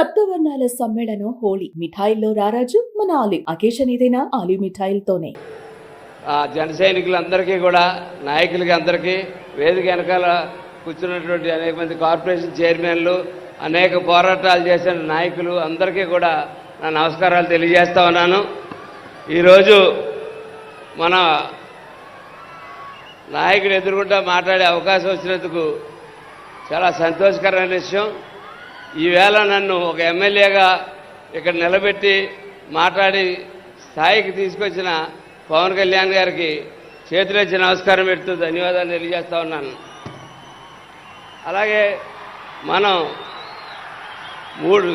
సప్తవర్ణాల సమ్మేళనం హోళీ మిఠాయిల్లో రారాజు మన ఆలివ్ అకేషన్ ఏదైనా ఆలివ్ మిఠాయిలతోనే. ఆ జన సైనికులందరికీ కూడా నాయకులకి అందరికీ వేదిక వెనకాల కూర్చున్నటువంటి అనేక మంది కార్పొరేషన్ చైర్మన్లు అనేక పోరాటాలు చేసిన నాయకులు అందరికీ కూడా నా నమస్కారాలు తెలియజేస్తా ఉన్నాను. ఈరోజు మన నాయకుడు ఎదుర్కొంటా మాట్లాడే అవకాశం వచ్చినందుకు చాలా సంతోషకరమైన విషయం. ఈవేళ నన్ను ఒక ఎమ్మెల్యేగా ఇక్కడ నిలబెట్టి మాట్లాడి స్థాయికి తీసుకొచ్చిన పవన్ కళ్యాణ్ గారికి చేతులెచ్చి నమస్కారం పెడుతూ ధన్యవాదాలు తెలియజేస్తా ఉన్నాను. అలాగే మనం మూడు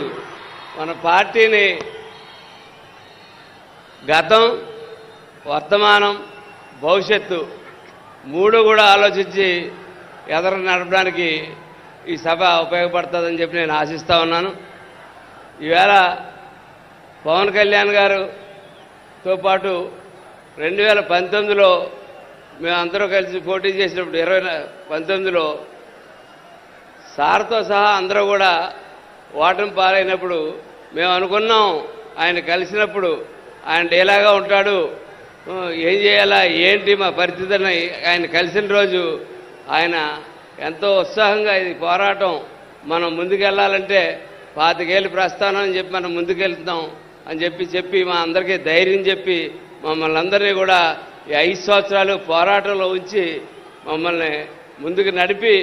మన పార్టీని గతం వర్తమానం భవిష్యత్తు మూడు కూడా ఆలోచించి ఎదర నడపడానికి ఈ సభ ఉపయోగపడుతుందని చెప్పి నేను ఆశిస్తూ ఉన్నాను. ఈవేళ పవన్ కళ్యాణ్ గారుతో పాటు రెండు వేల పంతొమ్మిదిలో మేమందరూ కలిసి పోటీ చేసినప్పుడు ఇరవై పంతొమ్మిదిలో సార్తో సహా అందరూ కూడా ఓటమి పాలైనప్పుడు మేము అనుకున్నాం ఆయన కలిసినప్పుడు ఆయన ఎలాగా ఉంటాడు. ఏం చేయాలా ఏంటి మా పరిస్థితిని ఆయన కలిసిన రోజు ఆయన ఎంతో ఉత్సాహంగా ఇది పోరాటం. మనం ముందుకెళ్ళాలంటే పాతికేళ్ళు ప్రస్థానం అని చెప్పి మనం ముందుకెళ్తాం అని చెప్పి చెప్పి మా అందరికీ ధైర్యం చెప్పి మమ్మల్ని అందరినీ కూడా ఈ ఐదు సంవత్సరాలు పోరాటంలో ఉంచి మమ్మల్ని ముందుకు నడిపి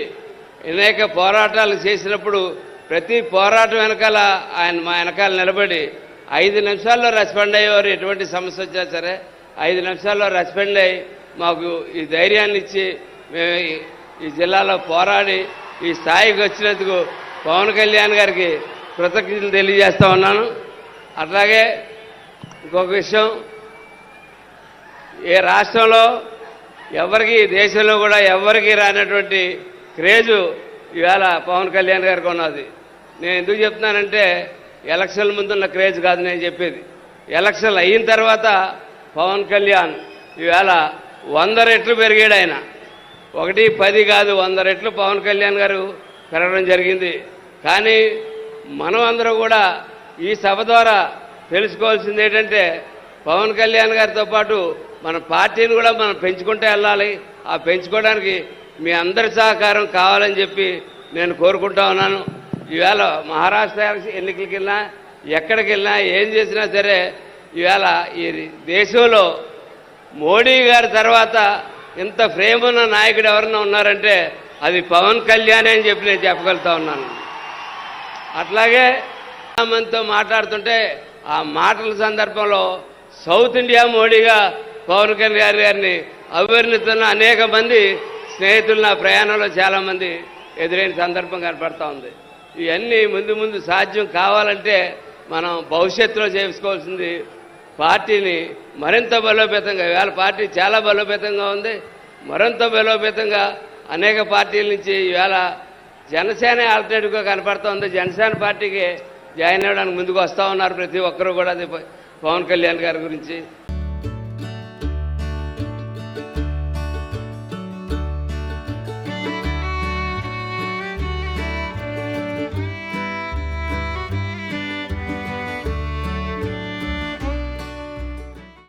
అనేక పోరాటాలు చేసినప్పుడు ప్రతి పోరాటం వెనకాల ఆయన మా వెనకాల నిలబడి ఐదు నిమిషాల్లో రెస్పాండ్ అయ్యేవారు ఎటువంటి సమస్య వచ్చినా సరే ఐదు నిమిషాల్లో రెస్పాండ్ అయ్యి మాకు ఈ ధైర్యాన్ని ఇచ్చి మేము ఈ- జిల్లాలో పోరాడి ఈ స్థాయికి వచ్చినందుకు పవన్ కళ్యాణ్ గారికి కృతజ్ఞతలు తెలియజేస్తా ఉన్నాను. అట్లాగే ఇంకొక విషయం ఏ రాష్ట్రంలో ఎవరికి దేశంలో కూడా ఎవరికి రానటువంటి క్రేజు ఇవాళ పవన్ కళ్యాణ్ గారికి ఉన్నది. నేను ఎందుకు చెప్తున్నానంటే ఎలక్షన్ల ముందున్న క్రేజ్ కాదు నేను చెప్పేది. ఎలక్షన్లు అయిన తర్వాత పవన్ కళ్యాణ్ ఇవాళ వంద రెట్లు పెరిగాడు ఆయన. ఒకటి పది కాదు వంద రెట్లు పవన్ కళ్యాణ్ గారు పెరగడం జరిగింది. కానీ మనం అందరూ కూడా ఈ సభ ద్వారా తెలుసుకోవాల్సింది ఏంటంటే పవన్ కళ్యాణ్ గారితో పాటు మన పార్టీని కూడా మనం పెంచుకుంటూ వెళ్ళాలి. ఆ పెంచుకోవడానికి మీ అందరి సహకారం కావాలని చెప్పి నేను కోరుకుంటా ఉన్నాను. ఈవేళ మహారాష్ట్ర ఎన్నికలకి వెళ్ళినా ఎక్కడికి వెళ్ళినా ఏం చేసినా సరే ఈవేళ ఈ దేశంలో మోడీ గారి తర్వాత ఇంత ప్రేమ ఉన్న నాయకుడు ఎవరన్నా ఉన్నారంటే అది పవన్ కళ్యాణ్ అని చెప్పి నేను చెప్పగలుగుతా ఉన్నాను. అట్లాగే మనతో మాట్లాడుతుంటే ఆ మాటల సందర్భంలో సౌత్ ఇండియా మోడీగా పవన్ కళ్యాణ్ గారిని అభివర్ణిస్తున్న అనేక మంది స్నేహితులు నా ప్రయాణంలో చాలామంది ఎదురైన సందర్భం కనపడతా ఉంది. ఇవన్నీ ముందు ముందు సాధ్యం కావాలంటే మనం భవిష్యత్తులో చేసుకోవాల్సింది పార్టీని మరింత బలోపేతంగా ఇవాళ పార్టీ చాలా బలోపేతంగా ఉంది. మరింత బలోపేతంగా అనేక పార్టీల నుంచి ఇవాళ జనసేన ఆల్టర్నేటివ్గా కనపడుతోంది. జనసేన పార్టీకి జాయిన్ అవ్వడానికి ముందుకు వస్తూ ఉన్నారు ప్రతి ఒక్కరూ కూడా. అది పవన్ కళ్యాణ్ గారి గురించి